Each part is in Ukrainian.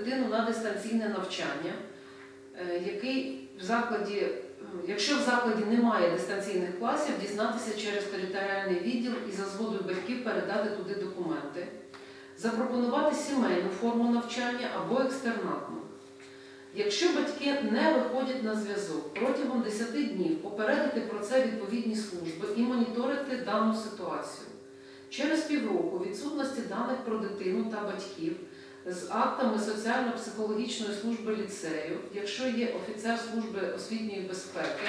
дитину на дистанційне навчання, е, який в закладі, якщо в закладі немає дистанційних класів, дізнатися через територіальний відділ і за згодою батьків передати туди документи, запропонувати сімейну форму навчання або екстернатну. Якщо батьки не виходять на зв'язок протягом 10 днів попередити про це відповідні служби і моніторити дану ситуацію. Через півроку відсутності даних про дитину та батьків з актами соціально-психологічної служби ліцею, якщо є офіцер служби освітньої безпеки,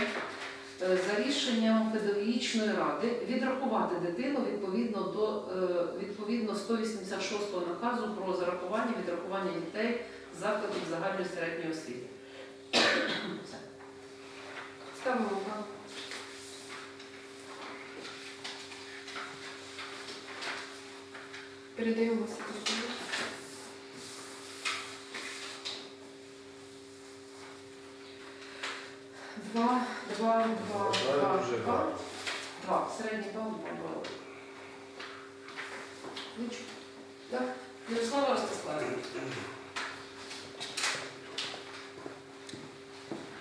е, за рішенням педагогічної ради відрахувати дитину відповідно до е, відповідно 186 наказу про зарахування відрахування дітей закладів загальної середньої освіти. Ставимо увагу. Передаємо секретарю. Два, два, два, Два два, два. Середній бал, два бали. Так. Ярослава Ростиславівна.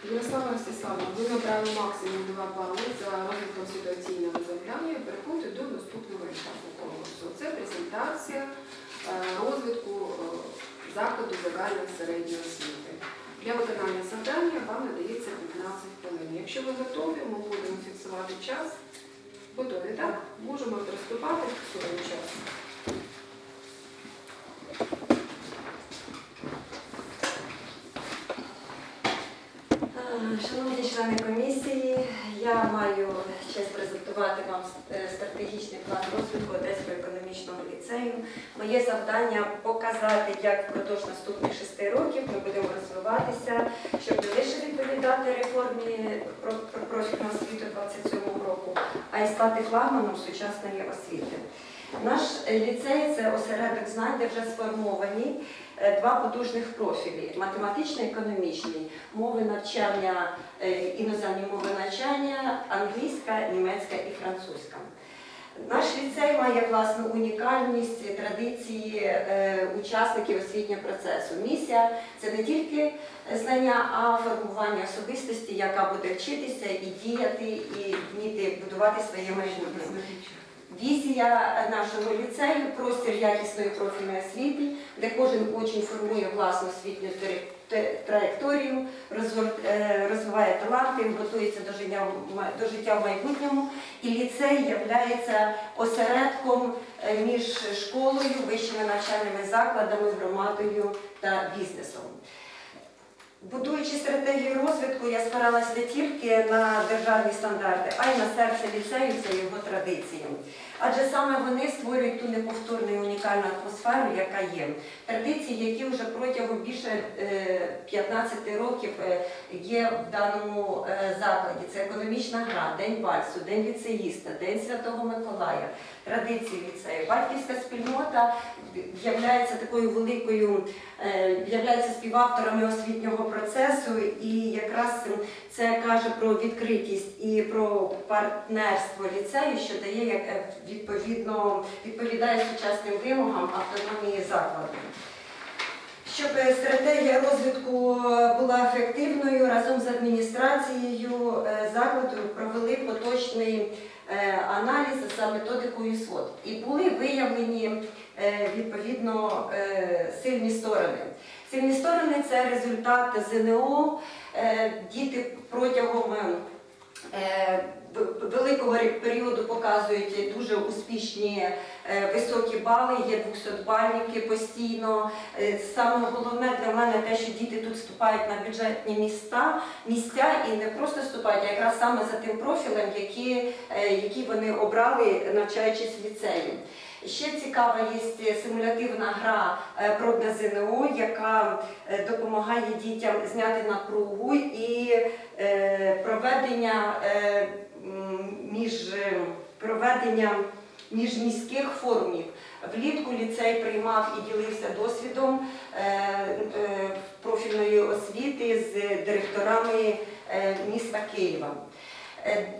Ярослава Ростиславовна, ви набрали максимум 2 бали за розвитком ситуаційного завдання. Переходьте до наступного етапу конкурсу. Це презентація е, розвитку е, закладу загальної середньої освіти. Для виконання завдання вам надається 15 хвилин. Якщо ви готові, ми будемо фіксувати час. Готові, так? Можемо приступати, фіксуємо час. Е, Шановні члени комісії, я маю честь презентувати вам е, стратегічний план розвитку Одеського економічного ліцею. Моє завдання показати, як впродовж наступних шести років ми будемо розвиватися, щоб не лише відповідати реформі про про освіту 27 року, а й стати флагманом сучасної освіти. Наш е, ліцей це осередок знань, де вже сформовані два потужних профілі математично-економічний, мови навчання, е, іноземні мови навчання, англійська, німецька і французька. Наш ліцей має власну унікальність, традиції е, учасників освітнього процесу. Місія це не тільки знання, а формування особистості, яка буде вчитися і діяти, і вміти будувати своє майбутнє. Візія нашого ліцею простір якісної профільної освіти, де кожен учень формує власну освітню траєкторію, е, розвиває таланти, готується до життя, в майбутньому. І ліцей є осередком е, між школою, вищими навчальними закладами, громадою та бізнесом. Будуючи стратегію розвитку, я спиралась не тільки на державні стандарти, а й на серце ліцею це його традиції. Адже саме вони створюють ту неповторну і унікальну атмосферу, яка є. Традиції, які вже протягом більше е, 15 років е, є в даному е, закладі. Це економічна гра, День вальсу, День ліцеїста, День Святого Миколая, традиції ліцею. Батьківська спільнота є такою великою, е, являється співавторами освітнього процесу, і якраз це каже про відкритість і про партнерство ліцею, що дає е, відповідно відповідає сучасним вимогам автономії закладу. Щоб стратегія розвитку була ефективною, разом з адміністрацією е, закладу провели поточний аналіз за методикою СВОД. І були виявлені е, відповідно е, сильні сторони. Сильні сторони це результат ЗНО. Е, Діти протягом е, великого періоду показують дуже успішні е, високі бали, є 200-бальники постійно. Е, Саме головне для мене те, що діти тут вступають на бюджетні міста, місця і не просто вступають, а якраз саме за тим профілем, які, е, які вони обрали, навчаючись в ліцеї. Ще цікава є симулятивна гра е, пробне ЗНО, яка е, допомагає дітям зняти напругу і е, проведення е, між е, проведення міжміських форумів. Влітку ліцей приймав і ділився досвідом е, е, профільної освіти з директорами е, міста Києва.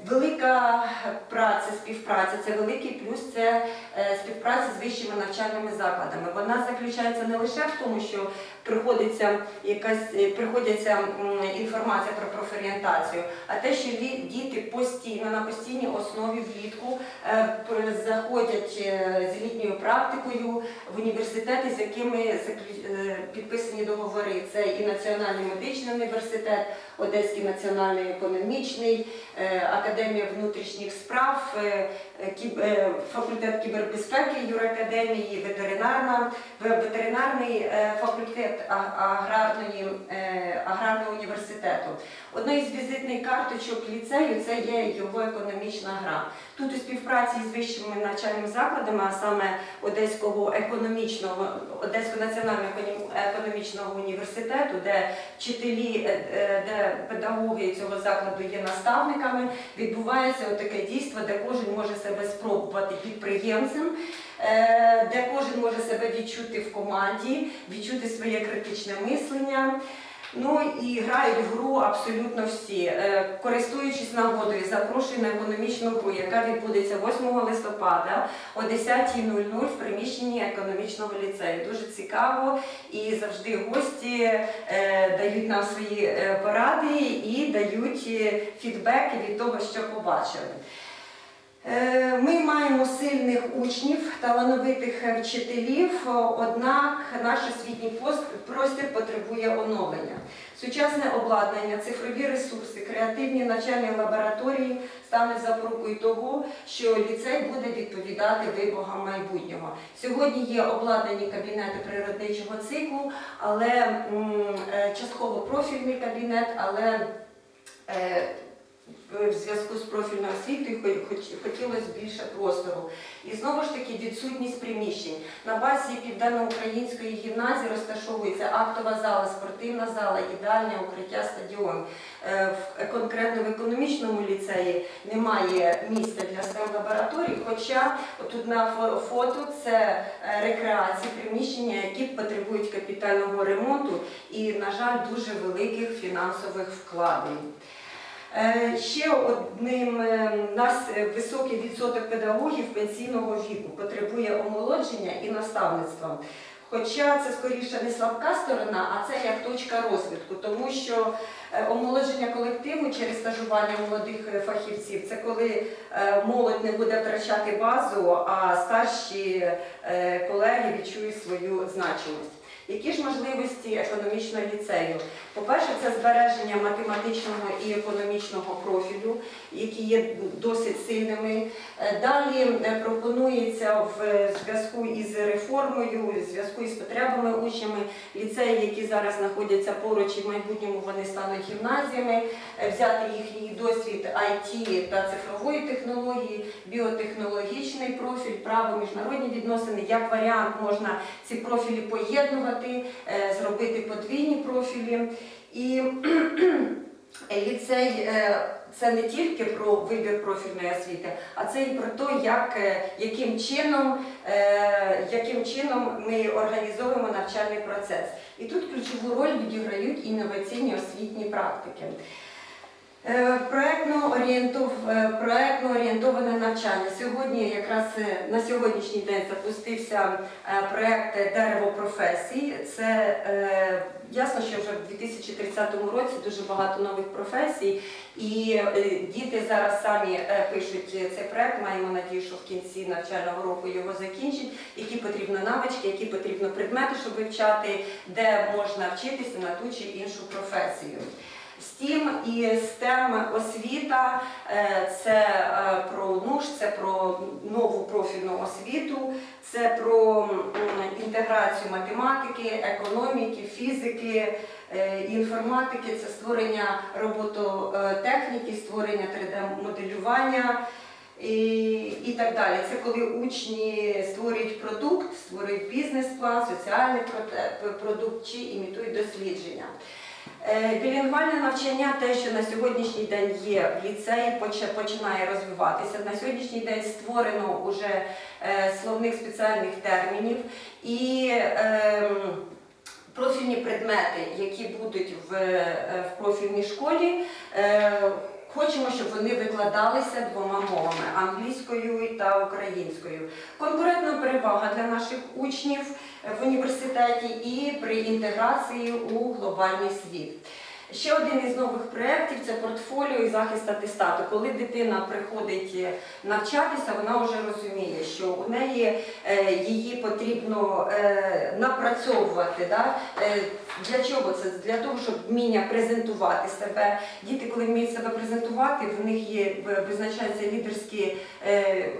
Велика праця, співпраця це великий плюс, це співпраця з вищими навчальними закладами. Вона заключається не лише в тому, що приходиться якась е, приходиться м, інформація про профорієнтацію, а те, що діти постійно на постійній основі влітку е, заходять е, з літньою практикою в університети, з якими підписані договори. Це і Національний медичний університет, Одеський національний економічний, Академія внутрішніх справ, факультет кібербезпеки юракадемії, ветеринарна, ветеринарний е, факультет аграрної, е, аграрного університету. Одна з візитних карточок ліцею це є його економічна гра. Тут у співпраці з вищими навчальними закладами, а саме Одеського економічного, Одеського національного економічного університету, де вчителі, е, е, де педагоги цього закладу є наставниками, відбувається таке дійство, де кожен може себе спробувати підприємцем, е, де кожен може себе відчути в команді, відчути своє критичне мислення. Ну і грають в гру абсолютно всі. Е, Користуючись нагодою, запрошую на економічну гру, яка відбудеться 8 листопада о 10.00 в приміщенні економічного ліцею. Дуже цікаво і завжди гості е, дають нам свої е, поради і дають фідбеки від того, що побачили. Е, Ми маємо сильних учнів, талановитих вчителів, однак наш освітній простір потребує оновлення. Сучасне обладнання, цифрові ресурси, креативні навчальні лабораторії стануть запорукою того, що ліцей буде відповідати вимогам майбутнього. Сьогодні є обладнані кабінети природничого циклу, але е, частково профільний кабінет, але е, в зв'язку з профільною освітою хотілося більше простору. І знову ж таки відсутність приміщень. На базі Південноукраїнської гімназії розташовується актова зала, спортивна зала, їдальня, укриття, стадіон. Е, Конкретно в економічному ліцеї немає місця для stem лабораторій, хоча тут на фото це е, рекреації, приміщення, які потребують капітального ремонту і, на жаль, дуже великих фінансових вкладень. Е, Ще одним е, нас е, високий відсоток педагогів пенсійного віку потребує омолодження і наставництва. Хоча це скоріше не слабка сторона, а це як точка розвитку, тому що омолодження колективу через стажування молодих фахівців це коли молодь не буде втрачати базу, а старші колеги відчують свою значимість. Які ж можливості економічного ліцею? По-перше, це збереження математичного і економічного профілю, які є досить сильними. Е, Далі е, пропонується в зв'язку із реформою, в зв'язку із потребами учнями, ліцеї, які зараз знаходяться поруч і в майбутньому вони стануть гімназіями, е, взяти їхній досвід IT та цифрової технології, біотехнологічний профіль, право, міжнародні відносини. Як варіант можна ці профілі поєднувати, зробити подвійні профілі. І ліцей е, це не тільки про вибір профільної освіти, а це і про те, як, е, яким, чином, е, яким чином ми організовуємо навчальний процес. І тут ключову роль відіграють інноваційні освітні практики. Проектно орієнтоване навчання. Сьогодні, якраз на сьогоднішній день запустився проект Дерево професій. Це ясно, що вже в 2030 році дуже багато нових професій, і е, діти зараз самі е, пишуть цей проект. Маємо надію, що в кінці навчального року його закінчать. Які потрібно навички, які потрібно предмети, щоб вивчати, де можна вчитися на ту чи іншу професію. STEAM і STEM освіта е, це е, про НУШ, це про нову профільну освіту, це про інтеграцію математики, економіки, фізики, е, інформатики, це створення робототехніки, створення 3D-моделювання. І, і так далі. Це коли учні створюють продукт, створюють бізнес-план, соціальний продукт чи імітують дослідження. Е, Білінгвальне навчання, те, що на сьогоднішній день є в ліцеї, починає розвиватися. На сьогоднішній день створено вже е, словник спеціальних термінів і ем, профільні предмети, які будуть е, в профільній школі. Хочемо, щоб вони викладалися двома мовами англійською та українською. Конкурентна перевага для наших учнів в університеті і при інтеграції у глобальний світ. Ще один із нових проєктів це портфоліо і захист атестату. Коли дитина приходить е, навчатися, вона вже розуміє, що у неї е, її потрібно е, напрацьовувати. Да? Для чого це? Для того, щоб вміння презентувати себе. Діти, коли вміють себе презентувати, в них є визначаються лідерські е, е,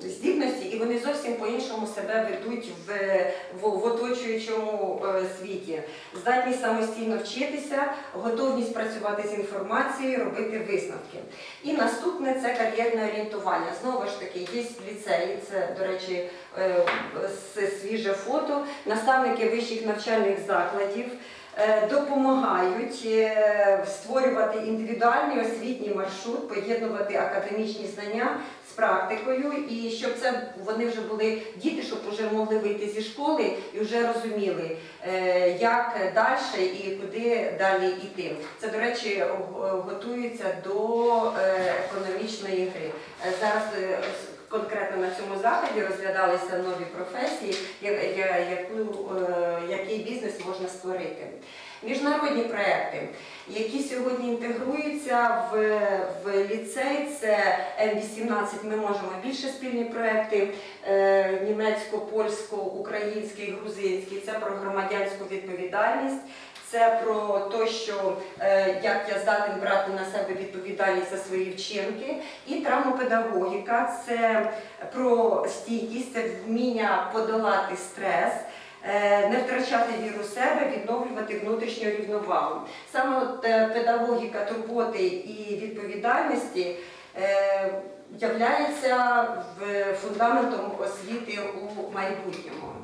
здібності, і вони зовсім по-іншому себе ведуть в, в, в оточуючому е, світі. Здатність самостійно вчитися, готовність працювати з інформацією, робити висновки. І наступне це кар'єрне орієнтування. Знову ж таки, є ліцеї, це, до речі, е, свіже фото. Наставники вищих навчальних закладів допомагають е, створювати індивідуальний освітній маршрут, поєднувати академічні знання з практикою, і щоб це вони вже були діти, щоб вже могли вийти зі школи і вже розуміли, е, як далі і куди далі йти. Це, до речі, готується до е, економічної гри. Е, Зараз е, конкретно на цьому заході розглядалися нові професії, яку, е, який бізнес можна створити. Міжнародні проекти, які сьогодні інтегруються в, в ліцей, це М18, ми можемо більше спільні проекти е, німецько-польсько-український, грузинський, це про громадянську відповідальність. Це про те, що е, як я здатен брати на себе відповідальність за свої вчинки, і травмопедагогіка це про стійкість, це вміння подолати стрес, е, не втрачати віру в себе, відновлювати внутрішню рівновагу. Саме от, е, педагогіка турботи і відповідальності являється фундаментом освіти у майбутньому.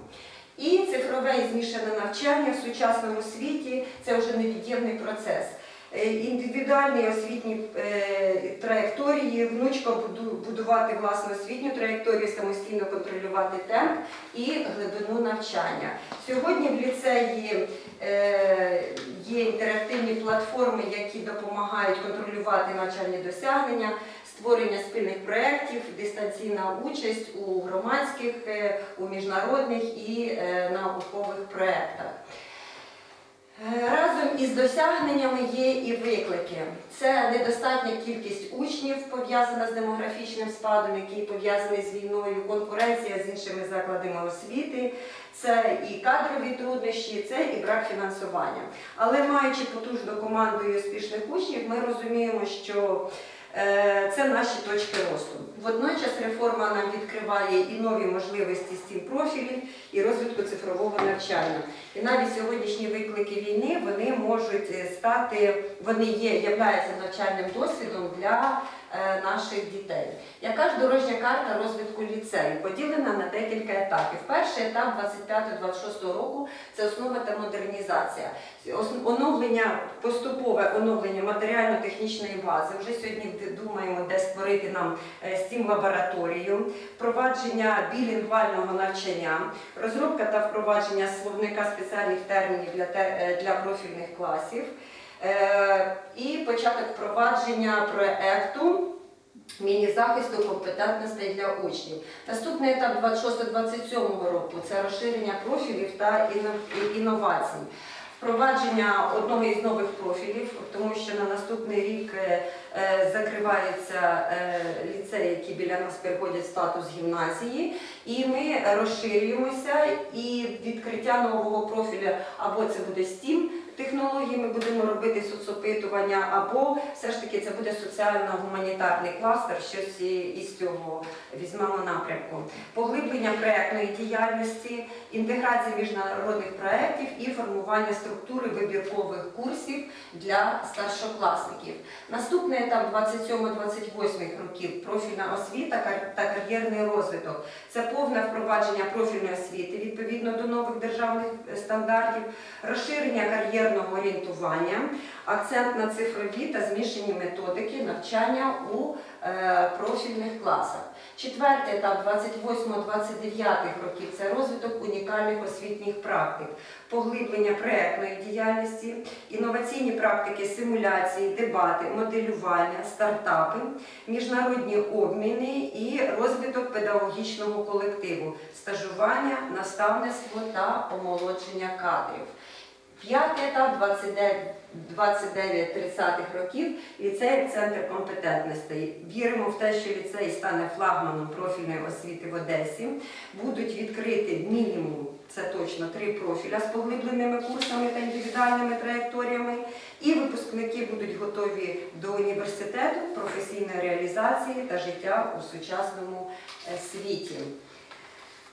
І цифрове і змішане навчання в сучасному світі це вже невід'ємний процес. Е, Індивідуальні освітні е, траєкторії, внучка будувати власну освітню траєкторію, самостійно контролювати темп і глибину навчання. Сьогодні в ліцеї е, є інтерактивні платформи, які допомагають контролювати навчальні досягнення, створення спільних проєктів, дистанційна участь у громадських, е, у міжнародних і е, наукових проєктах. Е, Разом із досягненнями є і виклики. Це недостатня кількість учнів, пов'язана з демографічним спадом, який пов'язаний з війною, конкуренція з іншими закладами освіти, це і кадрові труднощі, це і брак фінансування. Але маючи потужну команду і успішних учнів, ми розуміємо, що це наші точки росту. Водночас реформа нам відкриває і нові можливості стім профілів, і розвитку цифрового навчання. І навіть сьогоднішні виклики війни вони можуть е, стати, вони є, являються навчальним досвідом для е, наших дітей. Яка ж дорожня карта розвитку ліцею поділена на декілька етапів. Перший етап 25-26 року це основа та модернізація. Оновлення, поступове оновлення матеріально-технічної бази. Вже сьогодні думаємо, де створити нам стім лабораторію, впровадження білінгвального навчання, розробка та впровадження словника спеціальних термінів для, е, профільних класів. Е, І початок впровадження проекту міні-захисту компетентностей для учнів. Наступний етап 26-27 року це розширення профілів та інновацій. Впровадження одного із нових профілів, тому що на наступний рік е, е, закривається ліцеї, які біля нас переходять статус гімназії, і ми розширюємося і відкриття нового профіля або це буде STEAM технології, ми будемо робити соцопитування, або все ж таки це буде соціально-гуманітарний кластер, щось із цього візьмемо напрямку. Поглиблення проектної діяльності, інтеграція міжнародних проєктів і формування структури вибіркових курсів для старшокласників. Наступний етап 27-28 років профільна освіта та кар'єрний розвиток. Це повне впровадження профільної освіти відповідно до нових державних стандартів, розширення кар'єрного системного орієнтування, акцент на цифрові та змішані методики навчання у е, профільних класах. Четвертий етап 28-29 років це розвиток унікальних освітніх практик, поглиблення проектної діяльності, інноваційні практики симуляції, дебати, моделювання, стартапи, міжнародні обміни і розвиток педагогічного колективу, стажування, наставництво та омолодження кадрів. П'ятий етап 29-30 років ліцей центр компетентностей. Віримо в те, що ліцей стане флагманом профільної освіти в Одесі. Будуть відкриті мінімум, це точно три профіля з поглибленими курсами та індивідуальними траєкторіями. І випускники будуть готові до університету, професійної реалізації та життя у сучасному е, світі.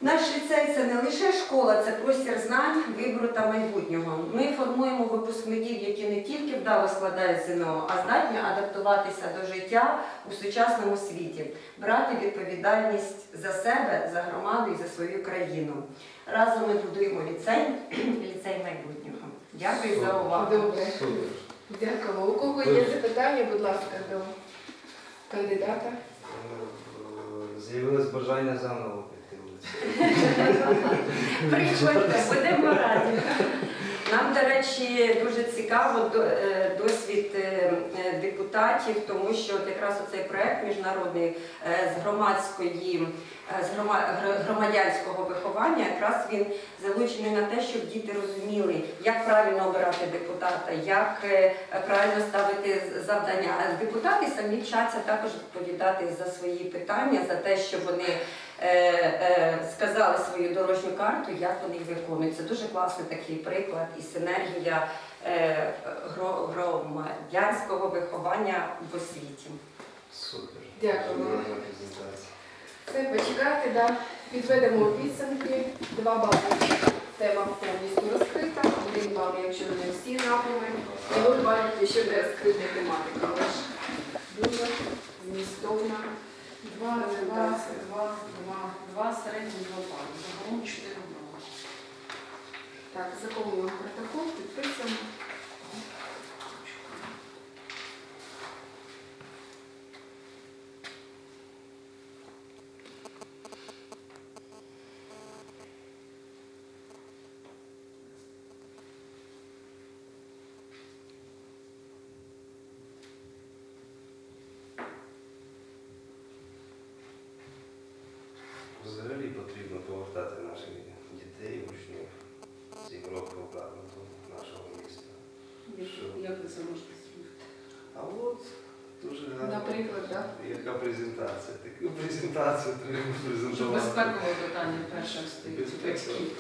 Наш ліцей це не лише школа, це простір знань, вибору та майбутнього. Ми формуємо випускників, які не тільки вдало складають ЗНО, а здатні адаптуватися до життя у сучасному світі, брати відповідальність за себе, за громаду і за свою країну. Разом ми будуємо ліцей, ліцей майбутнього. Дякую за увагу. Добре. Супер. Дякую. У кого є запитання, будь ласка, до кандидата. Е, З'явилось бажання заново. Приходьте, будемо раді. Нам, до речі, дуже цікаво е, досвід е, е, депутатів, тому що от якраз оцей проект міжнародний з громадської з громадянського виховання, якраз він залучений на те, щоб діти розуміли, як правильно обирати депутата, як правильно ставити завдання. А депутати самі вчаться також відповідати за свої питання, за те, що вони сказали свою дорожню карту, як вони їх виконують. Це дуже класний такий приклад і синергія е, громадянського виховання в освіті. Супер. Дякую. Все, почекайте, да. підведемо підсумки. Два бали. Тема повністю розкрита. Один бал, якщо не всі напрями. І нуль балів, якщо не розкрита тематика. Але ж дуже змістовна. Два, два, два, два, два середні, два пали. Загалом чотири бали. Так, заповнюємо протокол, підписуємо. Взагалі потрібно повертати наших дітей, учнів з Європи обратно до нашого міста. Як- Як ви це можете зробити? А от Наприклад, так? Яка презентація? Таку презентацію треба Щоб презентувати. безпекове питання перше стоїть батьків.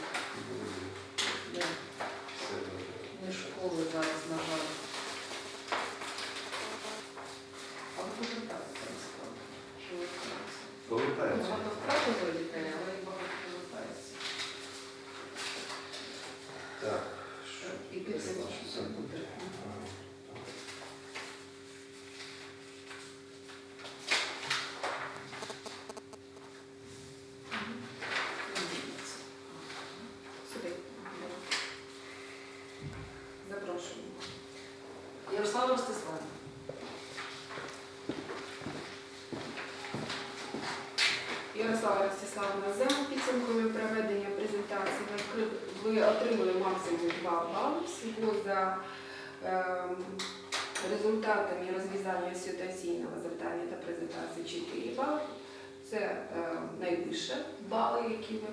Да. Все добре. Не школи зараз, на жаль. Але повертаються насправді. Що вертаються. Повертаємося. Багато втратили дітей, але і багато повертається. Так. що І що це Ярослава Ростиславівна. Ярослава Ростиславовна, за підсумками проведення презентації ви отримали максимум 2 бали. Всього за ем, результатами розв'язання ситуаційного завдання та презентації 4 бали. Це е, найвище бали, які ви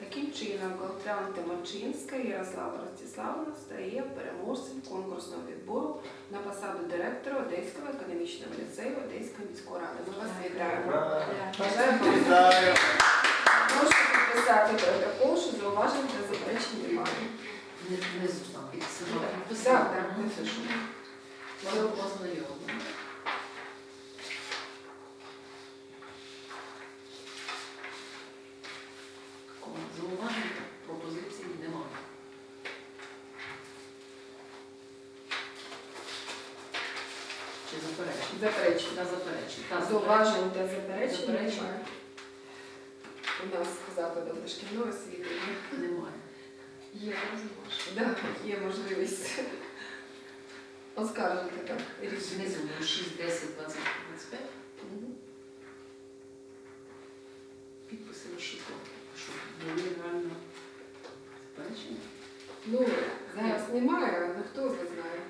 таким чином Колтрян Тимочинська Ярослава Ростиславовна стає переможцем конкурсного відбору на посаду директора Одеського економічного ліцею Одеської міської ради. Ми вас вітаємо. Вітаю! Прошу підписати протокол, що зауважень та заперечень немає. Не, не. Так, так, не пишу. Ми познайомимо. Такого Зауважень, пропозицій немає. Чи заперечень? Заперечень. На заперечень. Та, Зауважень та заперечень немає. У нас закладом дошкільної освіти. Немає. Є можливість. Да, є можливість Оскаржити, так? Рішення. Знизу було 6, 10, 20, 25. Мгм. Підписи розшукав. Що були реально заперечення? Ну, зараз немає, але хто його знає.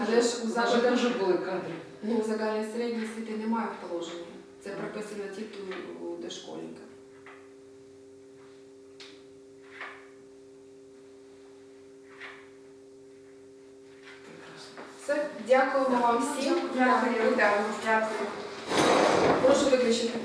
Але ж у Вже закладах дуже були кадри. ну, загальної середньої освіти немає в положенні. Це прописано тільки у дошкольника. Прекрасно. Все, дякуємо вам всім. Дякую. Дякую. Прошу виключити.